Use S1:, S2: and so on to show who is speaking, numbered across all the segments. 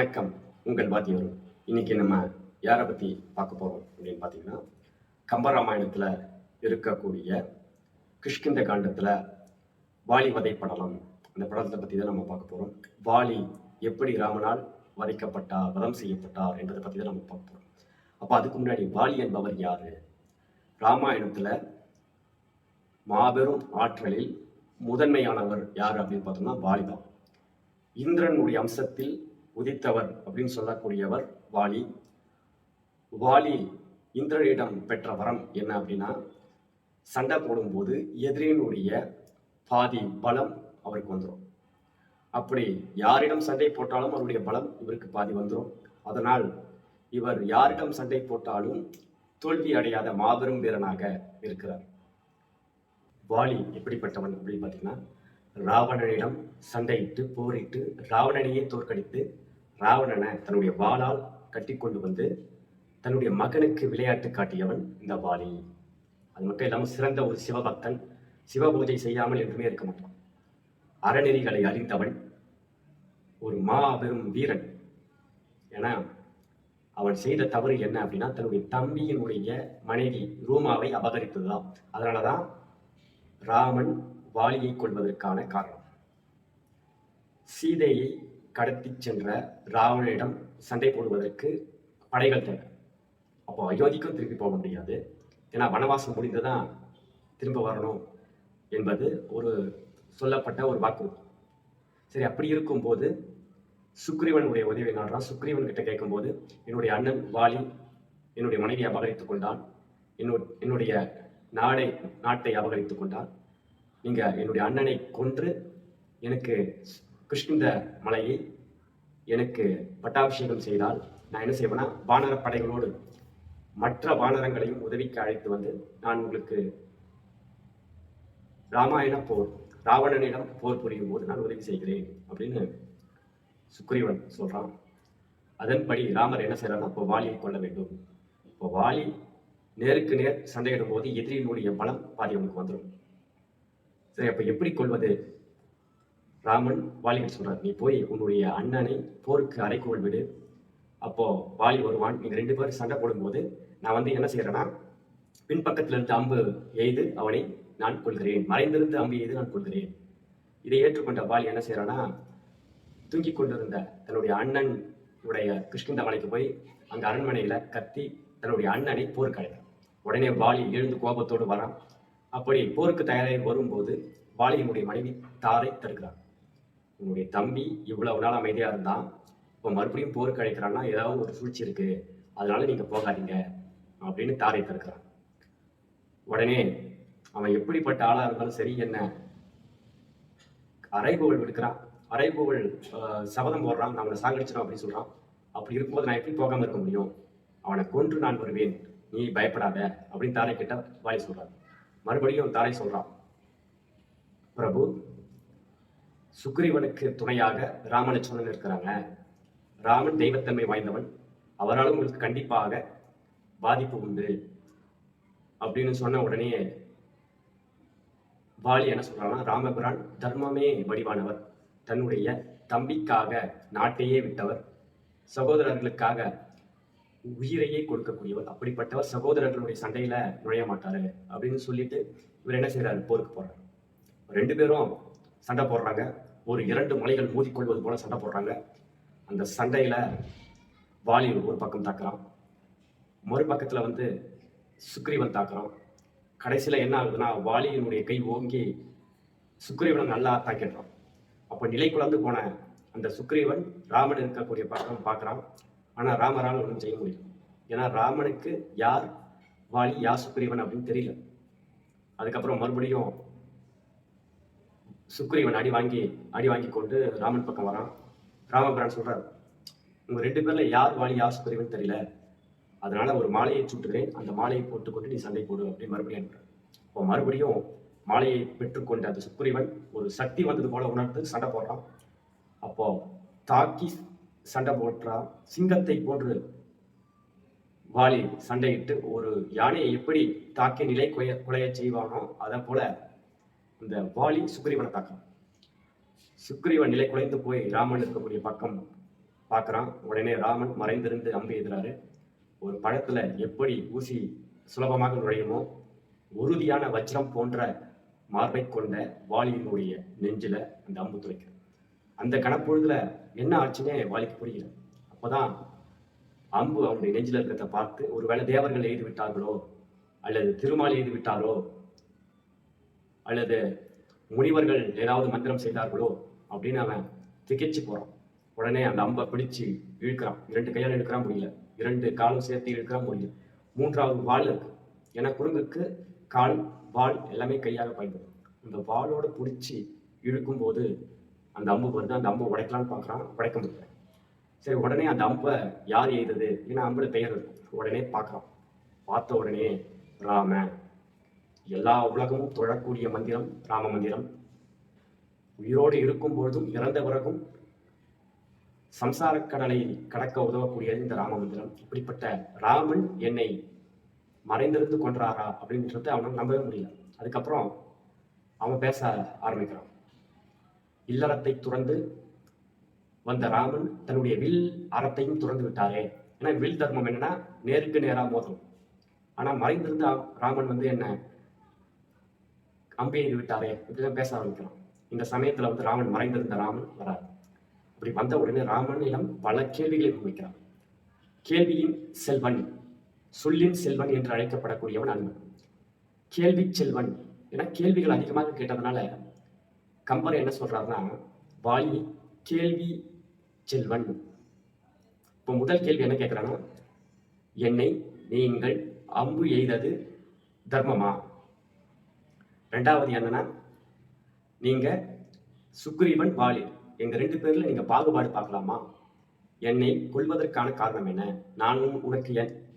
S1: வணக்கம். உங்கள் வாத்தியார் இன்னைக்கு நம்ம யாரை பற்றி பார்க்க போகிறோம் அப்படின்னு பார்த்தீங்கன்னா கம்பராமாயணத்தில் இருக்கக்கூடிய கிஷ்கிந்த காண்டத்தில் வாலி வதை படலம் அந்த படத்தை பற்றி தான் நம்ம பார்க்க போகிறோம் வாலி எப்படி ராமனால் வதைக்கப்பட்டார் வதம் செய்யப்பட்டார் என்பதை பற்றி தான் நம்ம பார்க்க போகிறோம் அப்போ அதுக்கு முன்னாடி வாலி என்பவர் யார்? ராமாயணத்தில் மாபெரும் ஆற்றலில் முதன்மையானவர் யார் அப்படின்னு பார்த்தோம்னா வாலிதான். இந்திரனுடைய அம்சத்தில் உதித்தவர் அப்படின்னு சொல்லக்கூடியவர் வாலி. வாலி இந்திரனிடம் பெற்ற வரம் என்ன அப்படின்னா சண்டை போடும்போது எதிரியினுடைய பாதி பலம் அவருக்கு வந்துடும் அப்படி யாரிடம் சண்டை போட்டாலும் அவருடைய பலம் இவருக்கு பாதி வந்துடும் அதனால் இவர் யாரிடம் சண்டை போட்டாலும் தோல்வி அடையாத மாபெரும் வீரனாக இருக்கிறார். வாலி எப்படிப்பட்டவன் அப்படின்னு பார்த்தீங்கன்னா ராவணனிடம் சண்டையிட்டு போரிட்டு ராவணனையே தோற்கடித்து ராவணனை தன்னுடைய வாளால் கட்டி கொண்டு வந்து தன்னுடைய மகனுக்கு விளையாட்டு காட்டியவன் இந்த வாலி. அது மட்டும் இல்லாமல் சிறந்த ஒரு சிவபக்தன். சிவ பூஜை செய்யாமல் என்றுமே இருக்க மாட்டான். அறநெறிகளை அறிந்தவன் ஒரு மாபெரும் வீரன். ஏன்னா அவன் செய்த தவறு என்ன அப்படின்னா தன்னுடைய தம்பியினுடைய மனைவி ரூமாவை அபகரித்ததுதான். அதனாலதான் ராமன் வாலியை கொள்வதற்கான காரணம். சீதையை கடத்திச் சென்ற ராவணனிடம் சண்டை போடுவதற்கு படைகள் தேவை. அப்போ அயோத்திக்கும் திருப்பி போக முடியாது. ஏன்னா வனவாசம் முடிந்துதான் திரும்ப வரணும் என்பது ஒரு சொல்லப்பட்ட ஒரு வாக்குறுதி சரி அப்படி இருக்கும்போது சுக்ரீவனுடைய உதவி நாடுறான் சுக்ரீவன் கிட்ட கேட்கும்போது என்னுடைய அண்ணன் வாலி என்னுடைய மனைவியை அபகரித்துக் கொண்டான். என்னுடைய என்னுடைய நாடை நாட்டை அபகரித்துக் கொண்டான். நீங்க என்னுடைய அண்ணனை கொன்று எனக்கு கிருஷ்ணந்த மலையை எனக்கு பட்டாபிஷேகம் செய்தால் நான் என்ன செய்வேன்னா வானர படைகளோடு மற்ற வானரங்களையும் உதவிக்கு அழைத்து வந்து நான் உங்களுக்கு ராமாயண போர் ராவணனிடம் போர் புரியும் போது நான் உதவி செய்கிறேன் அப்படின்னு சுக்ரீவன் சொல்கிறான் அதன்படி ராமர் என்ன செய்கிறார் அப்போ வாலியை கொள்ள வேண்டும். இப்போ வாலி நேருக்கு நேர் சண்டையிடும் போது எதிரியினுடைய பலம் பாதி அவனுக்கு வந்துடும் சரி அப்போ எப்படி கொள்வது ராமன் வாலிகிட்ட சொல்கிறார் நீ போய் உன்னுடைய அண்ணனை போருக்கு அரைக்கோள் விடு. அப்போது வாலி வருவான். நீங்கள் ரெண்டு பேரும் சண்டை போடும்போது நான் வந்து என்ன செய்கிறேன்னா பின்பக்கத்துல இருந்து அம்பு எய்து அவனை நான் கொள்கிறேன் மறைந்திருந்து அம்பு எய்து நான் கொள்கிறேன் இதை ஏற்றுக்கொண்ட வாலி என்ன செய்யறானா தூங்கி கொண்டிருந்த தன்னுடைய அண்ணன் உடைய கிருஷ்ணந்த மலைக்கு போய் அங்கே அரண்மனையில் கத்தி தன்னுடைய அண்ணனை போருக்கு அழைக்கிறான் உடனே வாலி எழுந்து கோபத்தோடு வரான். அப்படி போருக்கு தயாராகி வரும்போது வாலியினுடைய மனைவி தாரை தடுக்கிறார் உன்னுடைய தம்பி இவ்வளவு நாள் அமைதியா இருந்தான் இப்போ மறுபடியும் போருக்கு அழைக்கிறான்னா ஏதாவது ஒரு சூழ்ச்சி இருக்கு. அதனால நீங்க போகாதீங்க அப்படின்னு தாரை தடுக்கிறான் உடனே அவன் எப்படிப்பட்ட ஆளா இருந்தாலும் சரி என்ன? அரைகோவல் விடுக்கிறான் அரைகோவல் ஆஹ், சபதம் போடுறான். நம்மளை அவனை சாகடிச்சிடும் அப்படின்னு சொல்றான். அப்படி இருக்கும்போது நான் எப்படி போகாம இருக்க முடியும்? அவனை கொன்று நான் வருவேன். நீ பயப்படாத அப்படின்னு தாரை கிட்ட வாய் சொல்றான். மறுபடியும் தாரை சொல்றான். பிரபு சுக்ரீவனுக்கு துணையாக ராமலட்சுமணன் இருக்கிறாங்க ராமன் தெய்வத்தன்மை வாய்ந்தவன். அவரால் உங்களுக்கு கண்டிப்பாக பாதிப்பு உண்டு. அப்படின்னு சொன்ன உடனே வாலி என்ன சொல்றாங்கன்னா ராமபிரான் தர்மமே வடிவானவர். தன்னுடைய தம்பிக்காக நாட்டையே விட்டவர். சகோதரர்களுக்காக உயிரையே கொடுக்கக்கூடியவர். அப்படிப்பட்டவர் சகோதரர்களுடைய சண்டையில நுழைய மாட்டாரு அப்படின்னு சொல்லிட்டு இவர் என்ன செய்யறாரு போருக்கு போறாரு. ரெண்டு பேரும் சண்டை போடுறாங்க. ஒரு இரண்டு மலைகள் மோதிக்கொள்வது போல சண்டை போடுறாங்க. அந்த சண்டையில வாலி ஒரு பக்கம் தாக்குறான். மறுபக்கத்துல வந்து சுக்ரீவன் தாக்குறான். கடைசியில என்ன ஆகுதுன்னா வாலியினுடைய கை ஓங்கி சுக்ரீவனை நல்லா தாக்கிடுறான் அப்போ நிலை குழந்து போன அந்த சுக்ரீவன் ராமன் இருக்கக்கூடிய பக்கம் பார்க்குறான் ஆனால் ராமரால் ஒன்றும் செய்ய முடியும் ஏன்னா ராமனுக்கு யார் வாலி யார் சுக்ரீவன் அப்படின்னு தெரியல. அதுக்கப்புறம் மறுபடியும் சுக்ரீவன் அடி வாங்கி அடி வாங்கி கொண்டு ராமன் பக்கம் வரான். ராமபிரான் சொல்றாரு உங்க ரெண்டு பேர்ல யார் வாலி யார் சுக்ரீவன் தெரியல. அதனால ஒரு மாலையை சுட்டுகிறேன். அந்த மாலையை போட்டுக்கொண்டு நீ சண்டை போடு அப்படின்னு மறுபடியும் அனுப்புறேன் இப்போ மறுபடியும் மாலையை பெற்றுக்கொண்ட அந்த சுக்ரீவன் ஒரு சக்தி வந்தது போல உணர்ந்து சண்டை போடுறான். அப்போ தாக்கி சண்டை போடுறான் சிங்கத்தை போன்று வாலி சண்டையிட்டு ஒரு யானையை எப்படி தாக்கி நிலை குலைய குலைய செய்வானோ அதை போல இந்த வாலி சுக்ரீவனை தாக்கலாம் சுக்ரீவன் நிலை குலைந்து போய் ராமன் இருக்கக்கூடிய பக்கம் பார்க்குறான். உடனே ராமன் மறைந்திருந்து அம்பு எதிராரு ஒரு பழத்தில் எப்படி ஊசி சுலபமாக நுழையுமோ உறுதியான வஜ்ரம் போன்ற மார்பை கொண்ட வாலியினுடைய நெஞ்சில் அந்த அம்பு துளைக்கு அந்த கணப்பொழுதுல என்ன ஆச்சுன்னே வாலிக்கு புரியல. அப்போதான் அம்பு அவனுடைய நெஞ்சில் இருக்கிறத பார்த்து ஒருவேளை தேவர்கள் எழுதி விட்டார்களோ? அல்லது திருமால் எழுதி விட்டாரோ? அல்லது முனிவர்கள் ஏதாவது மந்திரம் செய்தார்களோ அப்படின்னு அவன் திகைச்சு போறான். உடனே அந்த அம்பை பிடிச்சு இழுக்கிறான். இரண்டு கையால் இழுக்கிறான் முடியல. இரண்டு காலும் சேர்த்து இழுக்கிறான் முடியல. மூன்றாவது வால் இருக்கு. ஏன்னா குரங்குக்கு கால் வால் எல்லாமே கையாக பயன்படும். அந்த வாளோட பிடிச்சி இழுக்கும்போது அந்த அம்பு வருது. அந்த அம்பை உடைக்கலான்னு பார்க்குறான். உடைக்க முடியல. சரி உடனே அந்த அம்பை யார் எய்தது? ஏன்னா அம்புல பெயர் இருக்கும். உடனே பார்க்குறான். பார்த்த உடனே ராம எல்லா உலகமும் தொழக்கூடிய மந்திரம் ராம மந்திரம். உயிரோடு இருக்கும் பொழுதும் இறந்த பிறகும் சம்சாரக் கடலை கடக்க உதவக்கூடியது இந்த ராம மந்திரம். இப்படிப்பட்ட ராமன் என்னை மறைந்திருந்து கொன்றாரா அப்படின்றத அவனால் நம்பவே முடியல. அதுக்கப்புறம் அவன் பேச ஆரம்பிக்கிறான். இல்லறத்தை துறந்து வந்த ராமன் தன்னுடைய வில் அறத்தையும் துறந்து விட்டாரே. ஏன்னா வில் தர்மம் என்னன்னா நேருக்கு நேராக மோதும். ஆனால் மறைந்திருந்த ராமன் வந்து என்ன அம்பெய்து விட்டாரே இப்படிதான் பேச ஆரம்பிக்கிறான் இந்த சமயத்துல வந்து ராமன் மறைந்திருந்த ராமன் வரார் அப்படி வந்த உடனே ராமனிடம் பல கேள்விகளை முன்வைக்கிறான். கேள்வியின் செல்வன் சொல்லின் செல்வன் என்று அழைக்கப்படக்கூடியவன் அன்பன் கேள்வி செல்வன் ஏன்னா கேள்விகள் அதிகமாக கேட்டதுனால கம்பர் என்ன சொல்றாருன்னா வாலி கேள்வி செல்வன். இப்போ முதல் கேள்வி என்ன கேட்குறான்னா என்னை நீங்கள் அம்பு எய்தது தர்மமா? ரெண்டாவது என்னன்னா நீங்க சுக்ரீவன் வாலி எங்க ரெண்டு பேர்ல நீங்க பாகுபாடு பார்க்கலாமா? என்னை கொள்வதற்கான காரணம் என்ன? நானும் உனக்கு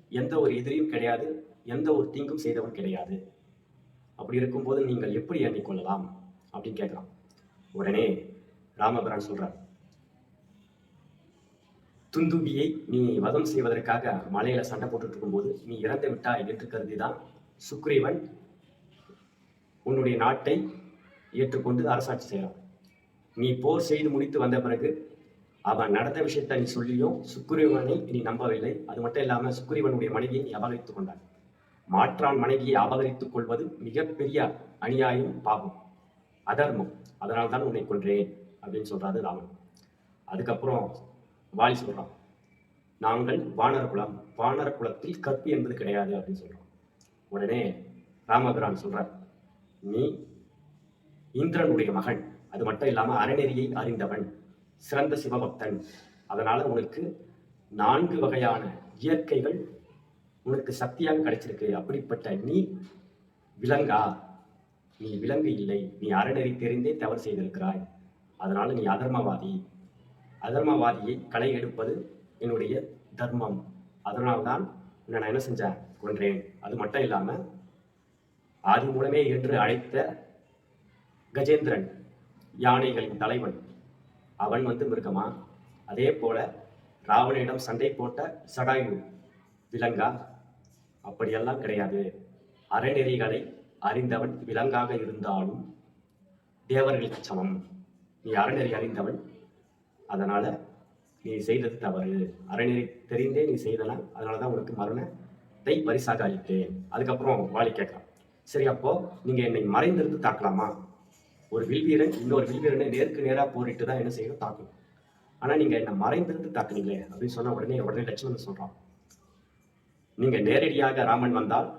S1: எந்த ஒரு எதிரியும் கிடையாது எந்த ஒரு தீங்கும் செய்தவன் கிடையாது. அப்படி இருக்கும்போது நீங்கள் எப்படி என்னை கொள்ளலாம் அப்படின்னு கேட்கலாம் உடனே ராமபிரான் சொல்றார் துந்துவியை நீ வதம் செய்வதற்காக மலையில சண்டை போட்டுட்டு இருக்கும்போது நீ இறந்து விட்டாய் என்று கருதிதான் சுக்ரீவன் உன்னுடைய நாட்டை ஏற்றுக்கொண்டு அரசாட்சி செய்யலாம். நீ போர் செய்து முடித்து வந்த பிறகு அவன் நடந்த விஷயத்தை நீ சொல்லியும் சுக்ரீவனை நீ நம்பவில்லை. அது மட்டும் இல்லாமல் சுக்ரீவனுடைய மனைவியை நீ அபகரித்துக் கொண்டான் மாற்றான் மனைவியை அபகரித்துக் கொள்வது மிகப்பெரிய அநியாயம் பாவம். அதர்மம். அதனால் தான் உன்னை கொன்றேன் அப்படின்னு சொல்றாரு ராமன். அதுக்கப்புறம் வாலி சொல்றான் நாங்கள் வானர குலம் வானர குலத்தில் கற்பு என்பது கிடையாது அப்படின்னு சொல்றோம் உடனே ராமபிரான் சொல்றார் நீ இந்திரனுடைய மகன் அது மட்டும் இல்லாம அறநெறியை அறிந்தவன் சிறந்த சிவபக்தன். அதனால உனக்கு நான்கு வகையான இயற்கைகள் உனக்கு சக்தியாக கிடைச்சிருக்கு. அப்படிப்பட்ட நீ விலங்கா? நீ விலங்கு இல்லை. நீ அறநெறி தெரிந்தே தவறு செய்திருக்கிறாய். அதனால நீ அதர்மவாதி. அதர்மவாதியை களை எடுப்பது என்னுடைய தர்மம். அதனால்தான் நான் என்ன செஞ்சேன்? கொன்றேன். அது மட்டும் இல்லாமல் ஆதி மூலமே என்று அழைத்த கஜேந்திரன் யானைகளின் தலைவன். அவன் வந்து மிருகமா? அதே போல ராவணனிடம் சண்டை போட்ட சடாயு விலங்கா? அப்படியெல்லாம் கிடையாது. அறநெறிகளை அறிந்தவன் விலங்காக இருந்தாலும் தேவர்களுக்கு சமம். நீ அறநெறி அறிந்தவன். அதனால நீ செய்தது தவறு. அறநெறி தெரிந்தே நீ செய்தனா அதனால தான் உனக்கு மரணத்தை பரிசாக அளித்தேன். அதுக்கப்புறம் வாலி கேட்கலாம் சரி அப்போ நீங்க என்னை மறைந்திருந்து தாக்கலாமா? ஒரு வில்வீரன் இன்னொரு வில்வீரனை நேருக்கு நேராக போரிட்டு தான் என்ன செய்யணும்? தாக்கணும். ஆனா நீங்க என்ன மறைந்திருந்து தாக்குனீங்களே அப்படின்னு சொன்ன உடனே உடனே லட்சுமணன் சொல்றான். நீங்க நேரடியாக ராமன் வந்தால்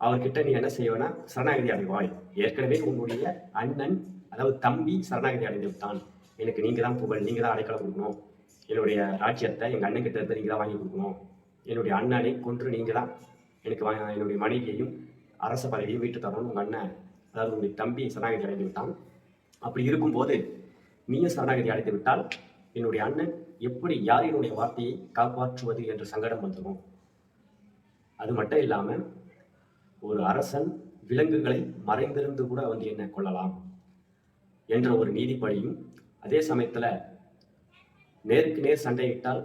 S1: அவர்கிட்ட நீ என்ன செய்வேனா சரணாகதி அடைவாய். ஏற்கனவே உன்னுடைய அண்ணன் அதாவது தம்பி சரணாகதி அடைந்து விட்டான் எனக்கு நீங்க தான் புகழ் நீங்க தான் அடைக்கலம் கொடுக்கணும். என்னுடைய ராஜ்யத்தை எங்க அண்ணன் கிட்ட இருந்து நீங்க தான் வாங்கி கொடுக்கணும். என்னுடைய அண்ணனை கொன்று நீங்க தான் எனக்கு என்னுடைய மனைவியையும் அரச பதவியை வீட்டு தரணும் உங்கள் அண்ணன் அதாவது உங்கள் தம்பி சரணாகதி அடைந்து விட்டான். அப்படி இருக்கும்போது நீயும் சரணாகதி அடைந்து விட்டால் என்னுடைய அண்ணன் எப்படி யாரினுடைய வார்த்தையை காப்பாற்றுவது என்ற சங்கடம் வந்துடும். அது மட்டும் இல்லாமல் ஒரு அரசன் விலங்குகளை மறைந்திருந்து கூட வந்து என்ன கொள்ளலாம் என்ற ஒரு நீதிப்படியும் அதே சமயத்துல நேருக்கு நேர் சண்டையிட்டால்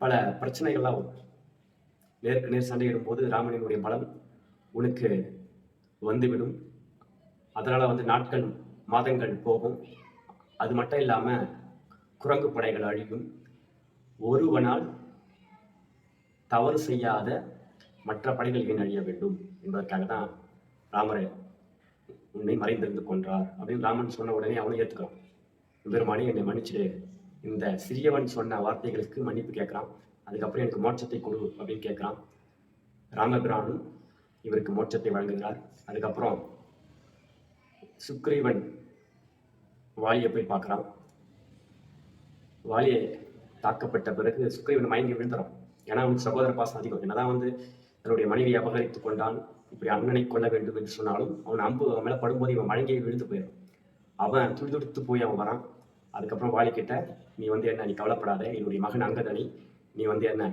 S1: பல பிரச்சனைகள்லாம் வரும். நேருக்கு நேர் சண்டையிடும் போது ராமனினுடைய பலம் உனக்கு வந்துவிடும். அதனால் வந்து நாட்கள் மாதங்கள் போகும். அது மட்டும் இல்லாமல் குரங்கு படைகள் அழியும். ஒருவனால் தவறு செய்யாத மற்ற படைகள் ஏன் அழிய வேண்டும் என்பதற்காக தான் ராமரை உன்னை மறைந்திருந்து கொன்றார் அப்படின்னு ராமன் சொன்ன உடனே அவனை ஏற்றுக்கிறான் பெருமானி என்னை மன்னிச்சிடு. இந்த சிறியவன் சொன்ன வார்த்தைகளுக்கு மன்னிப்பு கேட்குறான். அதுக்கப்புறம் எனக்கு மோட்சத்தை கொடு அப்படின்னு கேட்குறான் ராமபிரானும் இவருக்கு மோட்சத்தை வழங்குகிறார். அதுக்கப்புறம் சுக்ரீவன் வாலியை போய் பார்க்குறான். வாலியை தாக்கப்பட்ட பிறகு சுக்ரீவன் மயங்கி விழுந்துறான். ஏன்னா அவனுக்கு சகோதர பாசம் அதிகம். என்னதான் வந்து தன்னுடைய மனைவியை அபகரித்து கொண்டான் இப்படி அண்ணனை கொள்ள வேண்டும் என்று சொன்னாலும் அவன் அம்பு அவன் மேலே படும்போது இவன் மயங்கி விழுந்து போயிடும் அவன் துடிதுடுத்து போய் அவன் வரான். அதுக்கப்புறம் வாலி கிட்ட நீ வந்து என்ன நீ கவலைப்படாத என்னுடைய மகன் அங்கதனி நீ வந்து என்ன?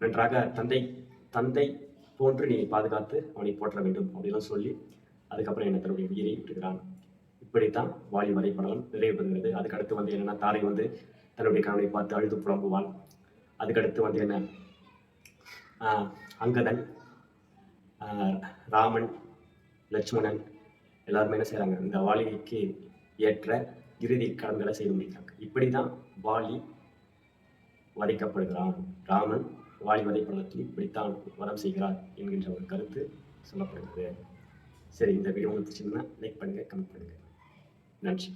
S1: நன்றாக தந்தை தந்தை போன்று நீ பாதுகாத்து அவனை போற்ற வேண்டும் அப்படிலாம் சொல்லி அதுக்கப்புறம் என்ன தன்னுடைய உயிரை விட்டுகிறான் இப்படித்தான் வாலி வரைபடம் நிறைவு பெறுகிறது. அதுக்கடுத்து வந்து என்னன்னா தாரை வந்து தன்னுடைய கணவனை பார்த்து அழுது புலம்புவான் அதுக்கடுத்து வந்து என்ன? அங்கதன் ராமன் லட்சுமணன் எல்லாருமே என்ன செய்கிறாங்க இந்த வாலிகைக்கு ஏற்ற இறுதி கடன்களை செய்து முடிக்கிறாங்க இப்படி தான் வாலி வதைக்கப்படுகிறான். ராமன் வாலி வதைப்படத்தில் இப்படித்தான் வரம் செய்கிறார் என்கின்ற ஒரு கருத்து சொல்லப்படுகிறது. சரி இந்த வீடியோ உங்களுக்கு பிடிச்சிருந்தா லைக் பண்ணுங்க கமெண்ட் பண்ணுங்க. நன்றி.